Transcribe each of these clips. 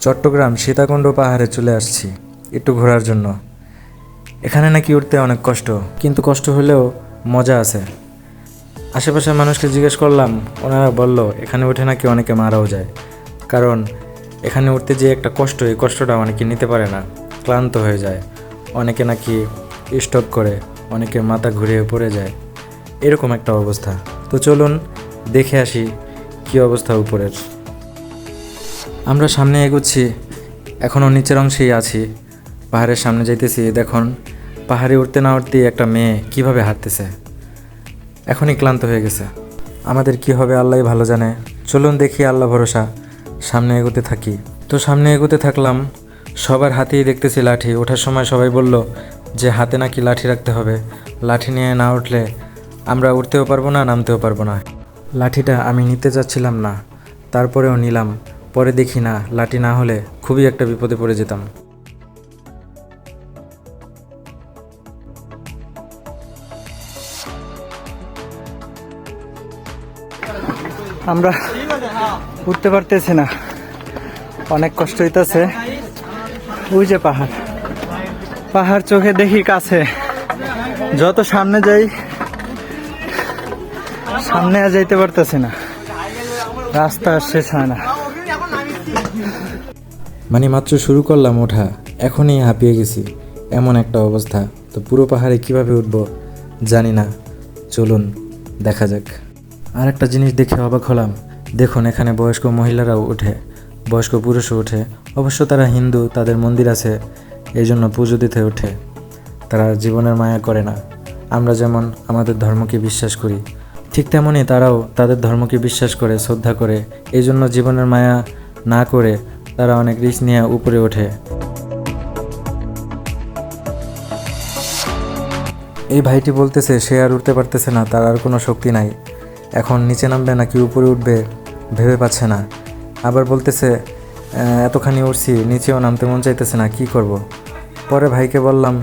চট্টগ্রাম সীতাকুণ্ড পাহাড়ে চলে আসছি, একটু ঘোরার জন্য। এখানে নাকি উঠতে অনেক কষ্ট, কিন্তু কষ্ট হলেও মজা আছে। আশেপাশের মানুষকে জিজ্ঞেস করলাম, ওনারা বলল, এখানে উঠে নাকি অনেকে মারাও যায়। কারণ এখানে উঠতে যে একটা কষ্ট, এই কষ্টটা অনেকে নিতে পারে না, ক্লান্ত হয়ে যায়। অনেকে নাকি স্টক করে, অনেকে মাথা ঘুরিয়ে পড়ে যায়। এরকম একটা অবস্থা। তো চলুন, দেখে আসি কী অবস্থা উপরের। আমরা সামনে এগোচ্ছি এখনও নিচের অংশেই আছি। পাহাড়ের সামনে যাইতেছি, দেখুন, পাহাড়ে উঠতে না উঠতেই একটা মেয়ে কীভাবে হাঁটতেছে। এখনই ক্লান্ত হয়ে গেছে। আমাদের কি হবে আল্লাহ ভালো জানে। চলুন দেখি আল্লাহ ভরসা, সামনে এগোতে থাকি। তো সামনে এগোতে থাকলাম, সবার হাতেই দেখতেছি লাঠি। ওঠার সময় সবাই বলল যে হাতে নাকি লাঠি রাখতে হবে। লাঠি নিয়ে না উঠলে আমরা উঠতেও পারব না, নামতেও পারব না। লাঠিটা আমি নিতে চাচ্ছিলাম না, তারপরেও নিলাম। পরে দেখি না, লাঠি না হলে খুবই একটা বিপদে পড়ে যেতাম। আমরা উঠতে পারতেছি না। অনেক কষ্ট হইতেছে। ওই যে পাহাড়। পাহাড় চোখে দেখি কাছে। যত সামনে যাই, সামনে আর যাইতে পারতেছি না। রাস্তা আর শেষ হয় না। মানে মাত্র শুরু করলাম ওঠা, এখনই হাঁপিয়ে গেছি। এমন একটা অবস্থা, তো পুরো পাহাড়ে কীভাবে উঠব জানি না। চলুন, দেখা যাক। আর একটা জিনিস দেখে অবাক হলাম। দেখুন, এখানে বয়স্ক মহিলারাও ওঠে। বয়স্ক পুরুষও ওঠে। অবশ্য তারা হিন্দু, তাদের মন্দির আছে এই জন্য পুজো দিতে ওঠে। তারা জীবনের মায়া করে না। আমরা যেমন আমাদের ধর্মকে বিশ্বাস করি, ঠিক তেমনই তারাও তাদের ধর্মকে বিশ্বাস করে, শ্রদ্ধা করে এই জন্য জীবনের মায়া না করে তারা অনেক রিস্ক নিয়ে উপরে ওঠে। এই ভাইটি বলতেছে, সে আর উঠতে পারতেছে না, তার আর কোনো শক্তি নাই। এখন নিচে নামবে নাকি উপরে উঠবে, ভেবে পাচ্ছে না। আবার বলতেছে এতখানি উঠছি নিচেও নামতে মন চাইতেছে না, কি করব। পরে ভাইকে বললাম,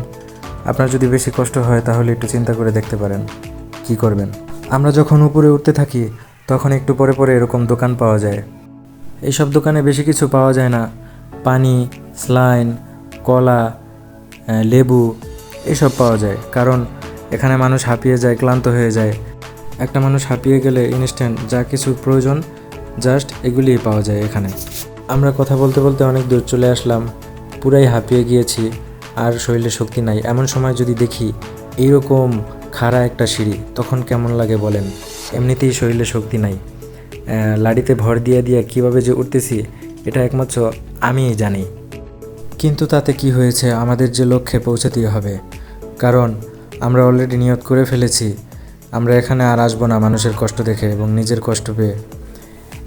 আপনার যদি বেশি কষ্ট হয়, তাহলে একটু চিন্তা করে দেখতে পারেন, কি করবেন। আমরা যখন উপরে উঠতে থাকি, তখন একটু পরে পরে এরকম দোকান পাওয়া যায়। এইসব দোকানে বেশি কিছু পাওয়া যায় না। পানি, স্লাইন, কলা লেবু, এসব পাওয়া যায়। কারণ এখানে মানুষ হাঁপিয়ে যায়, ক্লান্ত হয়ে যায়। একটা মানুষ হাঁপিয়ে গেলে ইনস্ট্যান্ট যা কিছু প্রয়োজন জাস্ট এগুলিই পাওয়া যায় এখানে। আমরা কথা বলতে বলতে অনেক দূর চলে আসলাম। পুরাই হাঁপিয়ে গিয়েছি, আর শরীরে শক্তি নাই। এমন সময় যদি দেখি এইরকম খাড়া একটা সিঁড়ি, তখন কেমন লাগে বলেন? এমনিতেই শরীরে শক্তি নাই। লাড়িতে ভর দিয়ে দিয়ে কীভাবে যে উঠতেছি, এটা একমাত্র আমিই জানি। কিন্তু তাতে কি হয়েছে, আমাদের যে লক্ষ্যে পৌঁছাতেই হবে। কারণ, আমরা অলরেডি নিয়ত করে ফেলেছি, আমরা এখানে আর আসব না মানুষের কষ্ট দেখে এবং নিজের কষ্ট পেয়ে।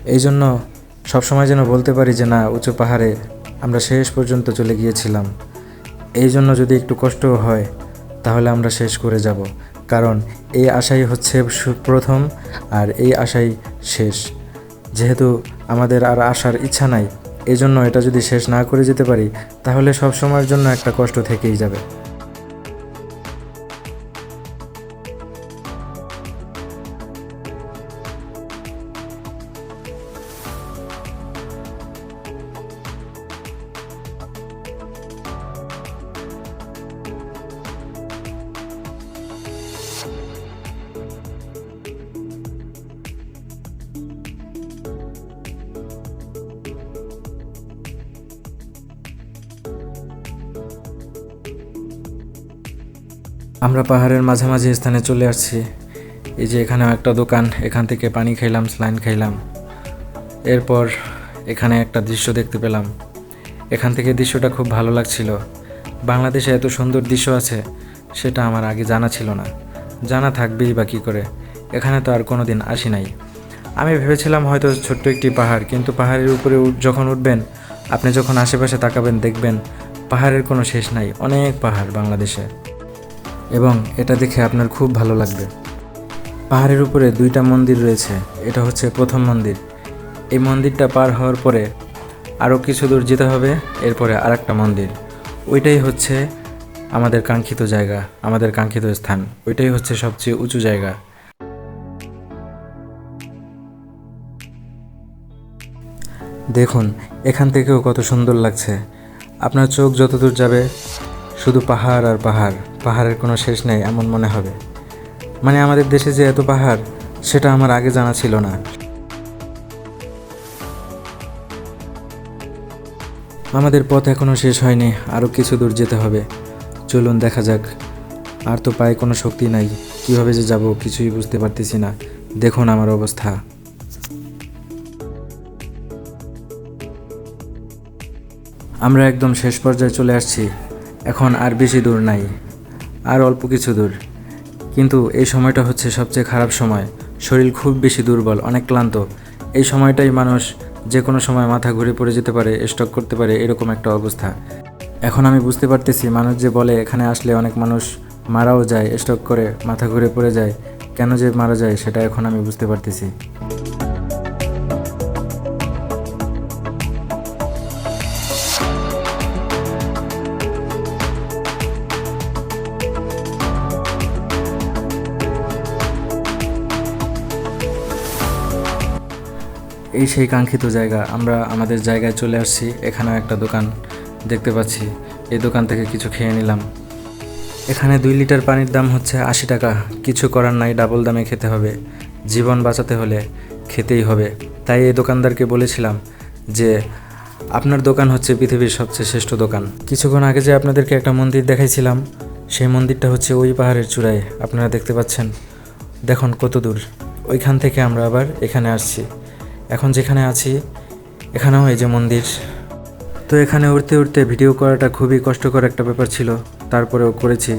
এই জন্য সবসময় যেন বলতে পারি যে, না, উঁচু পাহাড়ে আমরা শেষ পর্যন্ত চলে গিয়েছিলাম। এই জন্য যদি একটু কষ্টও হয়, তাহলে আমরা শেষ করে যাব। কারণ এই আশাই হচ্ছে সুপ্রথম আর এই আশাই শেষ। যেহেতু আমাদের আর আসার ইচ্ছা নাই, এজন্য এটা যদি শেষ না করে যেতে পারি, তাহলে সব সময়ের জন্য একটা কষ্ট থেকেই যাবে। আমরা পাহাড়ের মাঝামাঝি স্থানে চলে আসছি। এই যে এখানেও একটা দোকান, এখান থেকে পানি খাইলাম, স্লাইন খাইলাম। এরপর এখানে একটা দৃশ্য দেখতে পেলাম। এখান থেকে দৃশ্যটা খুব ভালো লাগছিল। বাংলাদেশে এত সুন্দর দৃশ্য আছে, সেটা আমার আগে জানা ছিল না। জানা থাকবেই বা কী করে? এখানে তো আর কোনো দিন আসি নাই। আমি ভেবেছিলাম হয়তো ছোট্ট একটি পাহাড়, কিন্তু পাহাড়ের উপরে যখন উঠবেন, আপনি যখন আশেপাশে তাকাবেন, দেখবেন পাহাড়ের কোনো শেষ নাই। অনেক পাহাড় বাংলাদেশে। এবং এটা দেখে আপনার খুব ভালো লাগবে। পাহাড়ের উপরে দুইটা মন্দির রয়েছে, এটা হচ্ছে প্রথম মন্দির। এই মন্দিরটা পার হওয়ার পরে আরও কিছু দূর যেতে হবে, এরপরে আর একটা মন্দির। ওইটাই হচ্ছে আমাদের কাঙ্ক্ষিত জায়গা, আমাদের কাঙ্ক্ষিত স্থান। ওইটাই হচ্ছে সবচেয়ে উঁচু জায়গা। দেখুন, এখান থেকেও কত সুন্দর লাগছে। আপনার চোখ যতদূর যাবে, শুধু পাহাড় আর পাহাড়। পাহাড়ের কোনো শেষ নেই, এমন মনে হবে। মানে আমাদের দেশে যে এত পাহাড়, সেটা আমার আগে জানা ছিল না। আমাদের পথ এখনও শেষ হয়নি আরও কিছু দূর যেতে হবে। চলুন, দেখা যাক। আর তো পায়ে কোনো শক্তি নাই, কীভাবে যে যাব কিছুই বুঝতে পারতেছি না। দেখুন আমার অবস্থা। আমরা একদম শেষ পর্যায়ে চলে আসছি। এখন আর বেশি দূর নাই। আর অল্প কিছু দূর। কিন্তু এই সময়টা হচ্ছে সবচেয়ে খারাপ সময়। শরীর খুব বেশি দুর্বল, অনেক ক্লান্ত। এই সময়টাই মানুষ যে কোনো সময় মাথা ঘুরে পড়ে যেতে পারে স্টক করতে পারে, এরকম একটা অবস্থা। এখন আমি বুঝতে পারতেছি, মানুষ যে বলে, এখানে আসলে অনেক মানুষ মারাও যায় স্টক করে, মাথা ঘুরে পড়ে যায়, কেন যে মারা যায় সেটা এখন আমি বুঝতে পারতেছি। এই সেই কাঙ্ক্ষিত জায়গা। আমরা আমাদের জায়গায় চলে আসছি। এখানেও একটা দোকান দেখতে পাচ্ছি। এই দোকান থেকে কিছু খেয়ে নিলাম। এখানে দুই লিটার পানির দাম হচ্ছে আশি টাকা। কিছু করার নাই, ডাবল দামে খেতে হবে। জীবন বাঁচাতে হলে খেতেই হবে। তাই এই দোকানদারকে বলেছিলাম যে, আপনার দোকান হচ্ছে পৃথিবীর সবচেয়ে শ্রেষ্ঠ দোকান। কিছুক্ষণ আগে যে আপনাদেরকে একটা মন্দির দেখাইছিলাম, সেই মন্দিরটা হচ্ছে ওই পাহাড়ের চূড়ায়। আপনারা দেখতে পাচ্ছেন। দেখুন কত দূর। ওইখান থেকে আমরা আবার এখানে আসছি। এখন যেখানে আছি, এখানেও এই যে মন্দির। তো এখানে উঠতে উঠতে ভিডিও করাটা খুবই কষ্টকর একটা ব্যাপার ছিল, তারপরেও করেছি।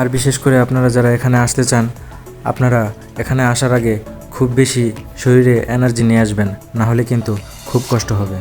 আর বিশেষ করে আপনারা যারা এখানে আসতে চান, আপনারা এখানে আসার আগে খুব বেশি শরীরে এনার্জি নিয়ে আসবেন, না হলে কিন্তু খুব কষ্ট হবে।